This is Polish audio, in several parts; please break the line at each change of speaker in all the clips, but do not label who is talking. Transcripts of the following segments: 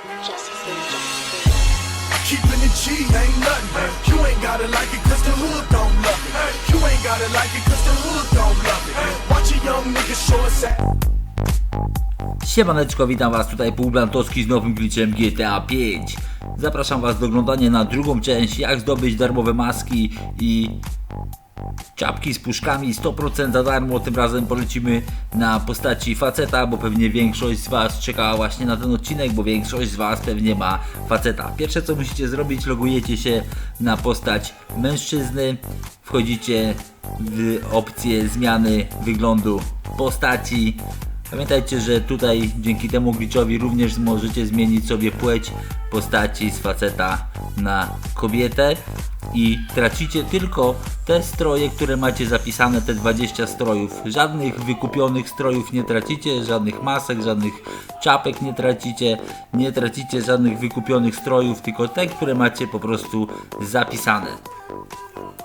Keeping it G ain't nothing. You ain't gotta like it cause the hood don't love it. You ain't gotta like it cause the hood don't love it. Watch a young nigga show us that.
Siemaneczko, witam was tutaj Pół Blantowski z nowym glitchem GTA 5 Zapraszam was do oglądania na drugą część jak zdobyć darmowe maski i czapki z puszkami 100% za darmo. Tym razem polecimy na postaci faceta, bo pewnie większość z was czekała właśnie na ten odcinek Bo większość z was pewnie ma faceta. Pierwsze co musicie zrobić, logujecie się na postać mężczyzny. Wchodzicie w opcję zmiany wyglądu postaci. Pamiętajcie, że tutaj dzięki temu glitchowi również możecie zmienić sobie płeć postaci z faceta na kobietę i tracicie tylko te stroje, które macie zapisane, te 20 strojów. Żadnych wykupionych strojów nie tracicie, żadnych masek, żadnych czapek nie tracicie, nie tracicie żadnych wykupionych strojów, tylko te, które macie po prostu zapisane.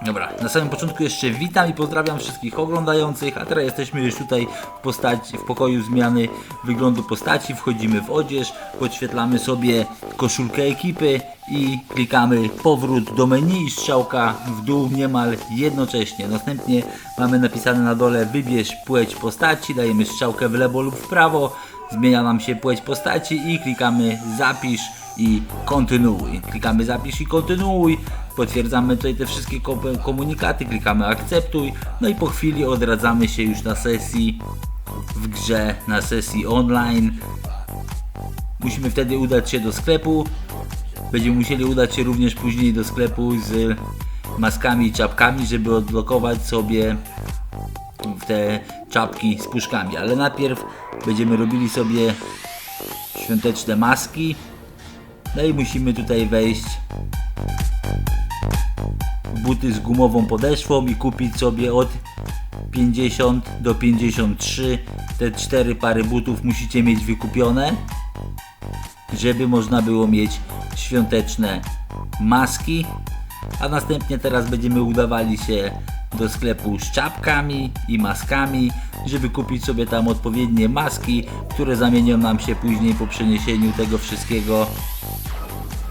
Dobra, na samym początku jeszcze witam i pozdrawiam wszystkich oglądających, a teraz jesteśmy już tutaj w, postaci, w pokoju zmiany wyglądu postaci, wchodzimy w odzież, podświetlamy sobie koszulkę ekipy i klikamy powrót do menu i strzałka w dół niemal jednocześnie. Następnie mamy napisane na dole wybierz płeć postaci, dajemy strzałkę w lewo lub w prawo, zmienia nam się płeć postaci i klikamy zapisz i kontynuuj. Klikamy zapisz i kontynuuj. Potwierdzamy tutaj te wszystkie ko- komunikaty, klikamy akceptuj. No i po chwili odradzamy się już na sesji w grze, na sesji online. Musimy wtedy udać się do sklepu. Będziemy musieli udać się również później do sklepu z maskami i czapkami, żeby odblokować sobie te czapki z puszkami. Ale najpierw będziemy robili sobie świąteczne maski. No i musimy tutaj wejść buty z gumową podeszwą i kupić sobie od 50 do 53 te cztery pary butów musicie mieć wykupione żeby można było mieć świąteczne maski. A następnie teraz będziemy udawali się do sklepu z czapkami i maskami, żeby kupić sobie tam odpowiednie maski, które zamienią nam się później po przeniesieniu tego wszystkiego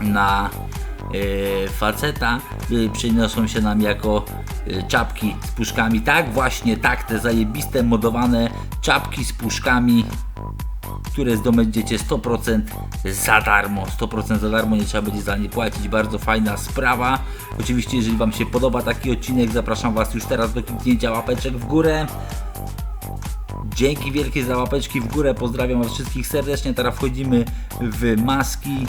na faceta, e, przeniosą się nam jako e, czapki z puszkami. Tak, właśnie tak, te zajebiste modowane czapki z puszkami które zdobędziecie 100% za darmo. 100% za darmo, nie trzeba będzie za nie płacić. Bardzo fajna sprawa. Oczywiście, jeżeli Wam się podoba taki odcinek, zapraszam Was już teraz do kliknięcia łapeczek w górę. Dzięki wielkie za łapeczki w górę. Pozdrawiam Was wszystkich serdecznie. Teraz wchodzimy w maski,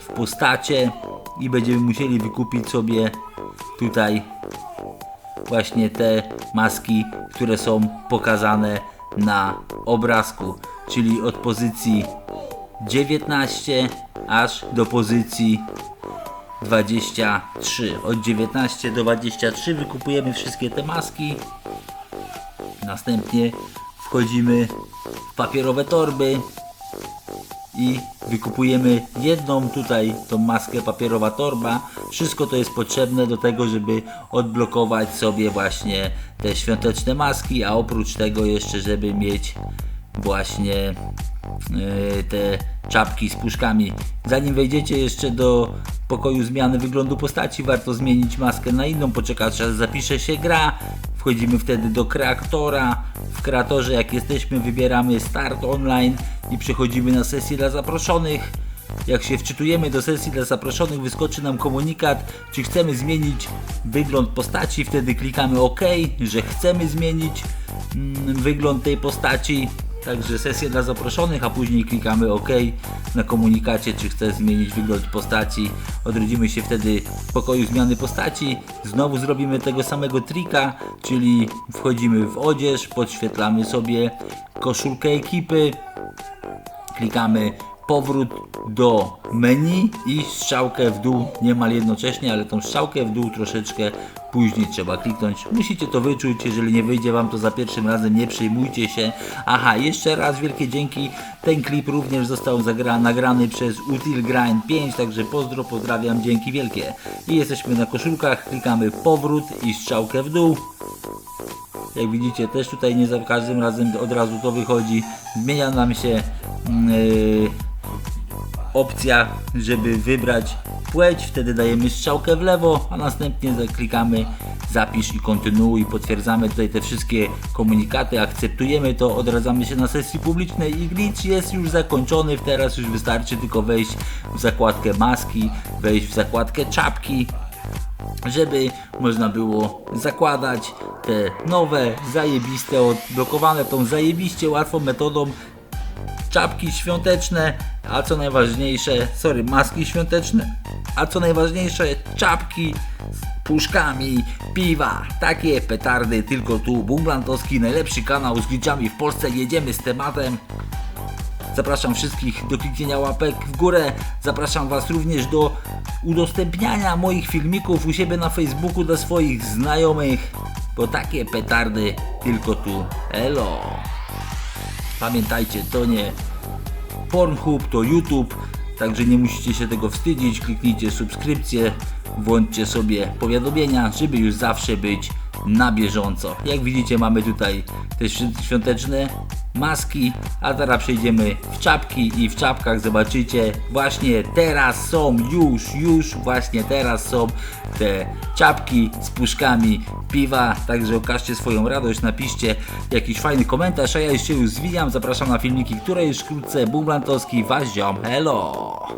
w postacie i będziemy musieli wykupić sobie tutaj właśnie te maski, które są pokazane na obrazku, czyli od pozycji 19 aż do pozycji 23. Od 19 do 23 wykupujemy wszystkie te maski. Następnie wchodzimy w papierowe torby i wykupujemy jedną tutaj tą maskę papierowa torba. Wszystko to jest potrzebne do tego, żeby odblokować sobie właśnie te świąteczne maski, a oprócz tego jeszcze, żeby mieć właśnie yy, te czapki z puszkami. Zanim wejdziecie jeszcze do pokoju zmiany wyglądu postaci, warto zmienić maskę na inną, poczekać aż zapisze się gra. Wchodzimy wtedy do kreatora. W kreatorze jak jesteśmy wybieramy start online i przechodzimy na sesję dla zaproszonych. Jak się wczytujemy do sesji dla zaproszonych, wyskoczy nam komunikat, czy chcemy zmienić wygląd postaci. Wtedy klikamy OK, że chcemy zmienić mm, wygląd tej postaci. Także sesję dla zaproszonych, a później klikamy OK na komunikacie, czy chcę zmienić wygląd postaci. Odrodzimy się wtedy w pokoju zmiany postaci. Znowu zrobimy tego samego trika, czyli wchodzimy w odzież, podświetlamy sobie koszulkę ekipy, klikamy powrót do menu i strzałkę w dół niemal jednocześnie, ale tą strzałkę w dół troszeczkę później trzeba kliknąć. Musicie to wyczuć, jeżeli nie wyjdzie Wam to za pierwszym razem, nie przejmujcie się. Aha, jeszcze raz wielkie dzięki. Ten klip również został zagra, nagrany przez Util Grind 5, także pozdro, pozdrawiam, dzięki wielkie. I jesteśmy na koszulkach, klikamy powrót i strzałkę w dół. Jak widzicie, też tutaj nie za każdym razem od razu to wychodzi. Zmienia nam się opcja, żeby wybrać płeć, wtedy dajemy strzałkę w lewo, a następnie klikamy zapisz i kontynuuj, potwierdzamy tutaj te wszystkie komunikaty, akceptujemy to, odradzamy się na sesji publicznej i glitch jest już zakończony, teraz już wystarczy tylko wejść w zakładkę maski, wejść w zakładkę czapki, żeby można było zakładać te nowe, zajebiste, odblokowane tą zajebiście łatwą metodą czapki świąteczne, a co najważniejsze, sorry, maski świąteczne, a co najważniejsze, czapki z puszkami piwa. Takie petardy tylko tu. Bunglantowski, najlepszy kanał z glitchami w Polsce. Jedziemy z tematem. Zapraszam wszystkich do kliknięcia łapek w górę. Zapraszam Was również do udostępniania moich filmików u siebie na Facebooku dla swoich znajomych, bo takie petardy tylko tu. Elo! Pamiętajcie, to nie Pornhub, to YouTube, także nie musicie się tego wstydzić. Kliknijcie subskrypcję, włączcie sobie powiadomienia, żeby już zawsze być na bieżąco. Jak widzicie, mamy tutaj te świ- świąteczne maski, a teraz przejdziemy w czapki i w czapkach zobaczycie właśnie teraz są już, już właśnie teraz są te czapki z puszkami piwa, także okażcie swoją radość, napiszcie jakiś fajny komentarz, a ja się już zwijam, zapraszam na filmiki, które już wkrótce, Bumblantowski, was ziom, hello!